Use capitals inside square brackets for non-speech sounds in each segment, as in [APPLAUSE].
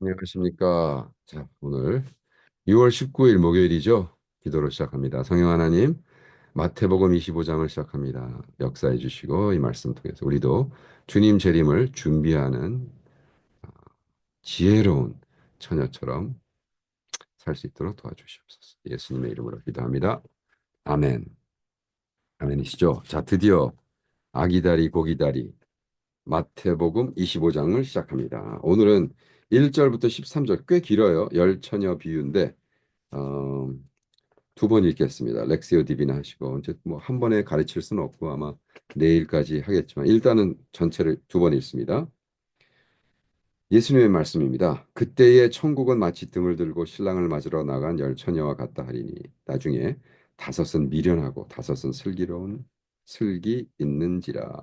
안녕하십니까. 자, 오늘 6월 19일 목요일이죠. 기도로 시작합니다. 성령 하나님, 마태복음 25장을 시작합니다. 역사해 주시고 이 말씀 통해서 우리도 주님 재림을 준비하는 지혜로운 처녀처럼 살 수 있도록 도와주시옵소서. 예수님의 이름으로 기도합니다. 아멘. 아멘이시죠? 자, 드디어 아기다리 고기다리 마태복음 25장을 시작합니다. 오늘은 1절부터 13절 꽤 길어요. 열처녀 비유인데 어, 두 번 읽겠습니다. 렉시오 디비나 하시고 이제 뭐 한 번에 가르칠 수는 없고 아마 내일까지 하겠지만 일단은 전체를 두 번 읽습니다. 예수님의 말씀입니다. 그때의 천국은 마치 등을 들고 신랑을 맞으러 나간 열 처녀와 같다 하리니 나중에 다섯은 미련하고 다섯은 슬기로운 슬기 있는지라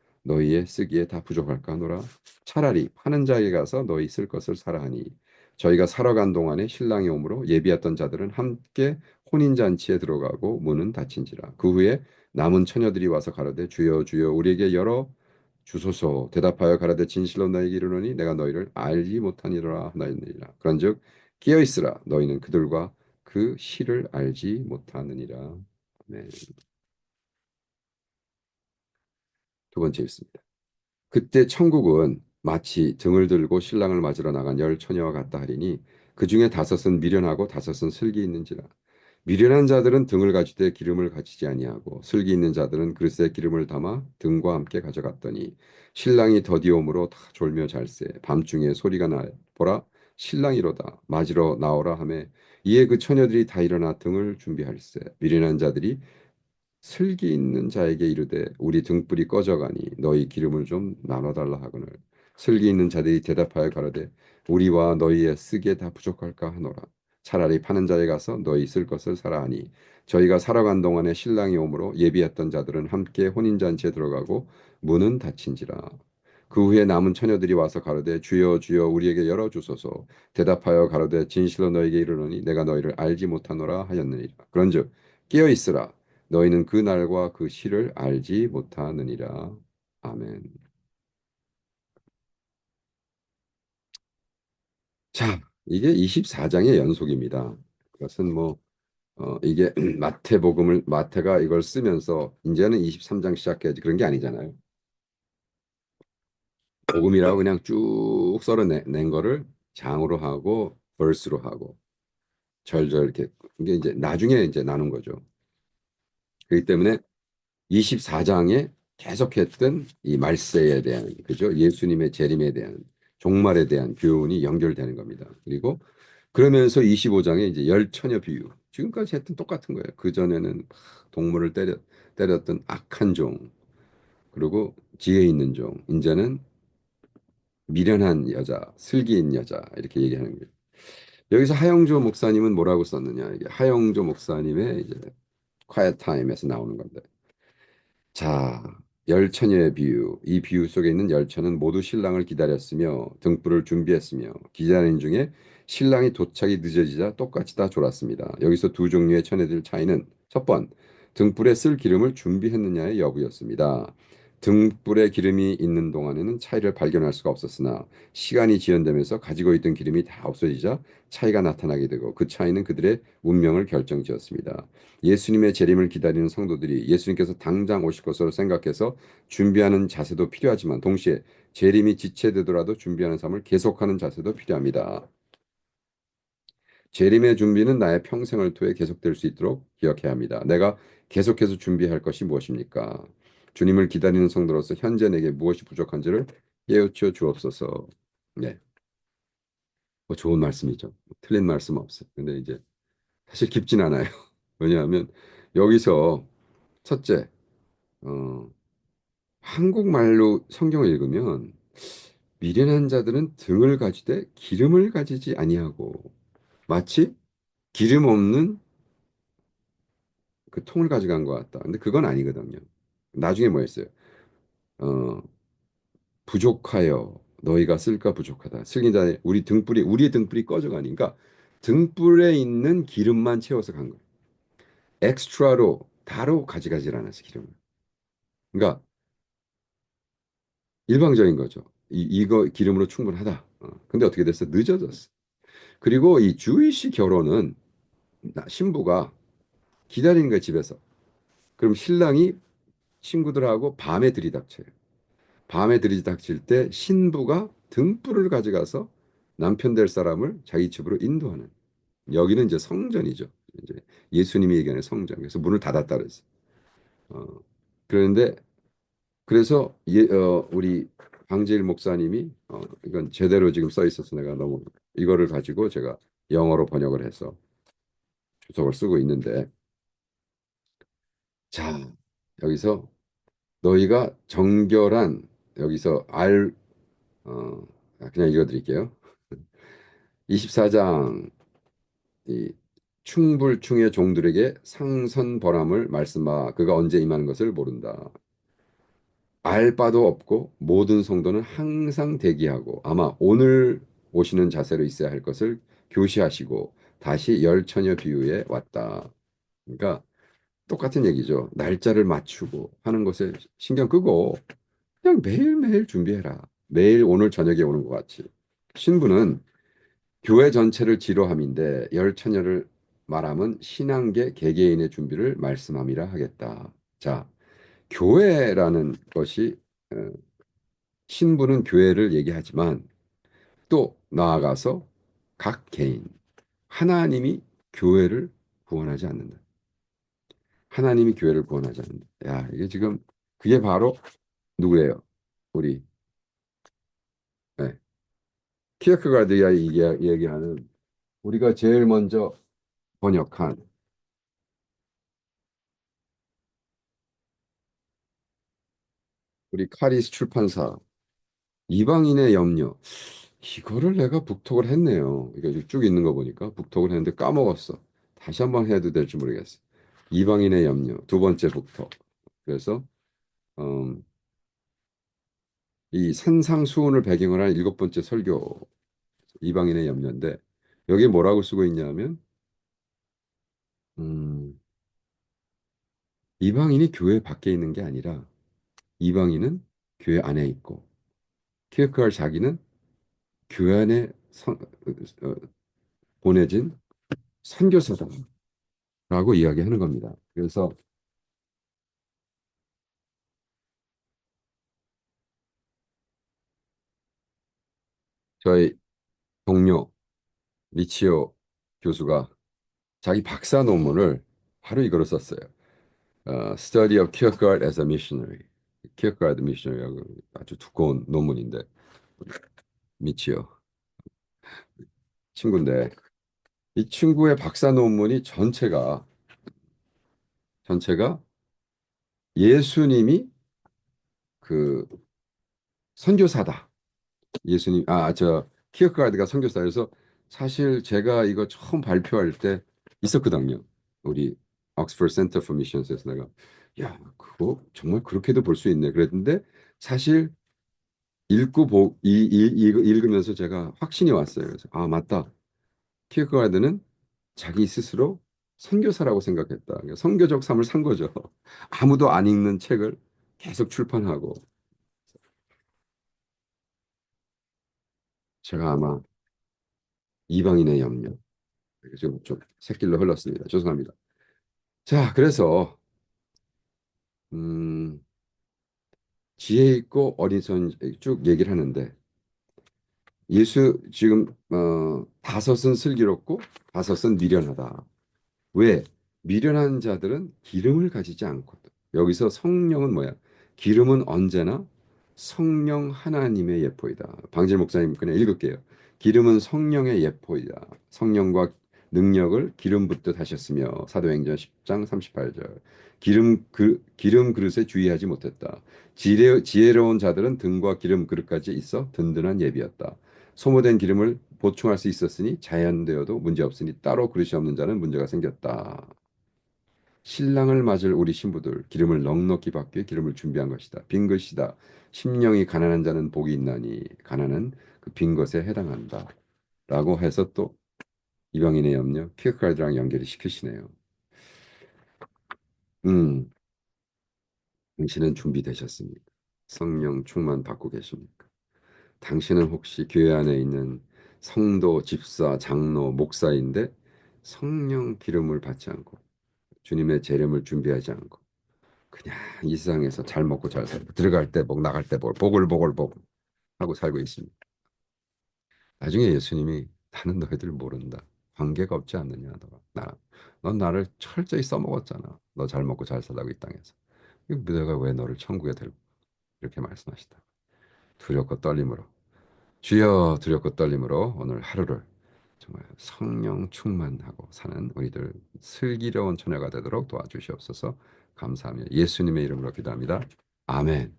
너희의 쓰기에 다 부족할까 하노라. 차라리 파는 자에게 가서 너희 쓸 것을 사라 하니. 저희가 사러 간 동안에 신랑이 오므로 예비했던 자들은 함께 혼인잔치에 들어가고 문은 닫힌지라. 그 후에 남은 처녀들이 와서 가라되 주여 주여 우리에게 열어 주소서. 대답하여 가라되 진실로 너에게 이르노니 내가 너희를 알지 못하니라 하나이니라. 그런즉 끼어 있으라. 너희는 그들과 그 시를 알지 못하느니라. 네. 두 번째 읽습니다. 그때 천국은 마치 등을 들고 신랑을 맞으러 나간 열 처녀와 같다 하리니 그 중에 다섯은 미련하고 다섯은 슬기 있는지라. 미련한 자들은 등을 가지되 기름을 가지지 아니하고 슬기 있는 자들은 그릇에 기름을 담아 등과 함께 가져갔더니 신랑이 더디옴으로 다 졸며 잘세. 밤중에 소리가 날 보라 신랑이로다. 맞으러 나오라 하매 이에 그 처녀들이 다 일어나 등을 준비할세. 미련한 자들이 슬기 있는 자에게 이르되 우리 등불이 꺼져가니 너희 기름을 좀 나눠달라 하거늘. 슬기 있는 자들이 대답하여 가로되 우리와 너희의 쓰기에 다 부족할까 하노라. 차라리 파는 자에 가서 너희 쓸 것을 사라 하니 저희가 살아간 동안에 신랑이 오므로 예비했던 자들은 함께 혼인잔치에 들어가고 문은 닫힌지라. 그 후에 남은 처녀들이 와서 가로되 주여 주여 우리에게 열어 주소서. 대답하여 가로되 진실로 너에게 이르노니 내가 너희를 알지 못하노라 하였느니라. 그런즉 깨어 있으라 너희는 그 날과 그 시를 알지 못하느니라. 아멘. 자, 이게 24장의 연속입니다. 그것은 뭐 어, 이게 [CLEARS THROAT] 마태복음을 마태가 이걸 쓰면서 이제는 23장 시작해야지 그런 게 아니잖아요. 복음이라고 그냥 쭉 썰어낸 거를 장으로 하고 벌스로 하고 절절 이렇게 이게 이제 나중에 이제 나눈 거죠. 그렇기 때문에 24장에 계속했던 이 말세에 대한 그죠 예수님의 재림에 대한 종말에 대한 교훈이 연결되는 겁니다. 그리고 그러면서 25장에 이제 열처녀 비유 지금까지 했던 똑같은 거예요. 그 전에는 동물을 때려 때렸던 악한 종 그리고 지혜 있는 종 이제는 미련한 여자 슬기인 여자 이렇게 얘기하는 거예요. 여기서 하영조 목사님은 뭐라고 썼느냐 이게 하영조 목사님의 이제 quiet time에서 나오는 건데 자, 열처녀의 비유. 이 비유 속에 있는 열처는 모두 신랑을 기다렸으며 등불을 준비했으며 기다리는 중에 신랑이 도착이 늦어지자 똑같이 다 졸았습니다. 여기서 두 종류의 처녀들 차이는 첫 번, 등불에 쓸 기름을 준비했느냐의 여부였습니다. 등불에 기름이 있는 동안에는 차이를 발견할 수가 없었으나 시간이 지연되면서 가지고 있던 기름이 다 없어지자 차이가 나타나게 되고 그 차이는 그들의 운명을 결정지었습니다. 예수님의 재림을 기다리는 성도들이 예수님께서 당장 오실 것으로 생각해서 준비하는 자세도 필요하지만 동시에 재림이 지체되더라도 준비하는 삶을 계속하는 자세도 필요합니다. 재림의 준비는 나의 평생을 통해 계속될 수 있도록 기억해야 합니다. 내가 계속해서 준비할 것이 무엇입니까? 주님을 기다리는 성도로서 현재 내게 무엇이 부족한지를 깨우쳐 주옵소서. 네. 뭐 좋은 말씀이죠. 틀린 말씀 없어요. 근데 이제 사실 깊진 않아요. [LAUGHS] 왜냐하면 여기서 첫째, 어, 한국말로 성경을 읽으면 미련한 자들은 등을 가지되 기름을 가지지 아니하고 마치 기름 없는 그 통을 가져간 것 같다. 근데 그건 아니거든요. 나중에 뭐였어요? 어, 부족하여 너희가 쓸까 부족하다. 슬긴자 우리 등불이 우리의 등불이 꺼져가니까 등불에 있는 기름만 채워서 간 거예요. 엑스트라로 다로 가져가질 않았어 기름을. 그러니까 일방적인 거죠. 이, 이거 기름으로 충분하다. 어. 근데 어떻게 됐어? 늦어졌어. 그리고 이 주이시 결혼은 신부가 기다리는 거야 집에서. 그럼 신랑이 친구들하고 밤에 들이닥쳐요. 밤에 들이닥칠 때 신부가 등불을 가져가서 남편 될 사람을 자기 집으로 인도하는. 여기는 이제 성전이죠. 이제 예수님이 얘기하는 성전. 그래서 문을 닫았다 그랬어. 어, 그런데 그래서 예, 어, 우리 방재일 목사님이 어, 이건 제대로 지금 써 있어서 내가 너무 이거를 가지고 제가 영어로 번역을 해서 주석을 쓰고 있는데 자 여기서 너희가 정결한 여기서 알 어, 그냥 읽어드릴게요. [LAUGHS] 24장 이 충불충의 종들에게 상선벌함을 말씀하 그가 언제 임하는 것을 모른다. 알 바도 없고 모든 성도는 항상 대기하고 아마 오늘 오시는 자세로 있어야 할 것을 교시하시고 다시 열처녀 비유에 왔다. 그러니까 똑같은 얘기죠. 날짜를 맞추고 하는 것에 신경 끄고 그냥 매일매일 준비해라. 매일 오늘 저녁에 오는 것 같이. 신부는 교회 전체를 지로함인데 열 처녀를 말함은 신앙계 개개인의 준비를 말씀함이라 하겠다. 자, 교회라는 것이 어, 신부는 교회를 얘기하지만 또 나아가서 각 개인 하나님이 교회를 구원하지 않는다. 하나님이 교회를 구원하지 않는다. 야, 이게 지금 그게 바로 누구예요? 우리 네. 키어크가드가 얘기하는 우리가 제일 먼저 번역한 우리 카리스 출판사 이방인의 염려 이거를 내가 북독을 했네요. 이거 쭉 있는 거 보니까 북독을 했는데 까먹었어. 다시 한번 해도 될지 모르겠어. 이방인의 염려 두 번째 북독. 그래서 음, 이 산상수훈을 배경으로 한 일곱 번째 설교 이방인의 염려인데 여기에 뭐라고 쓰고 있냐면 음, 이방인이 교회 밖에 있는 게 아니라 이방인은 교회 안에 있고 키르크갈 자기는 교회 안에 선, 어, 보내진 선교사다 라고 이야기하는 겁니다. 그래서 저희 동료 리치오 교수가 자기 박사 논문을 바로 이거로 썼어요. 어, Study of Kierkegaard as a Missionary. Kierkegaard Missionary라고 아주 두꺼운 논문인데 미치오 친구인데 이 친구의 박사 논문이 전체가 전체가 예수님이 그 선교사다. 예수님 아 저 키어크가드가 선교사여서 사실 제가 이거 처음 발표할 때 있었거든요. 우리 옥스퍼드 센터 포 미션스에서 내가 야 그거 정말 그렇게도 볼 수 있네 그랬는데 사실 읽고 보, 이, 이, 이, 읽으면서 제가 확신이 왔어요. 그래서 아 맞다. 키어크가드는 자기 스스로 선교사라고 생각했다. 그러니까 선교적 삶을 산 거죠. [LAUGHS] 아무도 안 읽는 책을 계속 출판하고 제가 아마 이방인의 염려 지금 좀 새길로 흘렀습니다. 죄송합니다. 자, 그래서 음, 지혜 있고 어린 손쭉 얘기를 하는데 예수 지금 어, 다섯은 슬기롭고 다섯은 미련하다. 왜? 미련한 자들은 기름을 가지지 않거든. 여기서 성령은 뭐야? 기름은 언제나 성령 하나님의 예포이다. 방질 목사님 그냥 읽을게요. 기름은 성령의 예포이다. 성령과 능력을 기름 붓듯 하셨으며 사도행전 10장 38절 기름 그 기름 그릇에 주의하지 못했다. 지혜, 지혜로운 자들은 등과 기름 그릇까지 있어 든든한 예비였다. 소모된 기름을 보충할 수 있었으니 자연되어도 문제 없으니 따로 그릇이 없는 자는 문제가 생겼다. 신랑을 맞을 우리 신부들 기름을 넉넉히 위해 기름을 준비한 것이다. 빈 것이다. 심령이 가난한 자는 복이 있나니 가난은 그 빈 것에 해당한다. 라고 해서 또 이방인의 염려 키크카드랑 연결이 시키시네요. 음, 당신은 준비되셨습니까? 성령 충만 받고 계십니까? 당신은 혹시 교회 안에 있는 성도, 집사, 장로, 목사인데 성령 기름을 받지 않고 주님의 재림을 준비하지 않고 그냥 이 세상에서 잘 먹고 잘 살고 들어갈 때 복 나갈 때 복, 복 하고 살고 있습니다. 나중에 예수님이 나는 너희들 모른다. 관계가 없지 않느냐 너가 나, 넌 나를 철저히 써먹었잖아. 너 잘 먹고 잘 살라고 이 땅에서. 내가 왜 너를 천국에 데리고 이렇게 말씀하시다. 두렵고 떨림으로 주여 두렵고 떨림으로 오늘 하루를 정말 성령 충만하고 사는 우리들 슬기로운 처녀가 되도록 도와주시옵소서 감사하며 예수님의 이름으로 기도합니다. 아멘.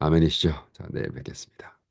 아멘이시죠? 자, 내일 뵙겠습니다.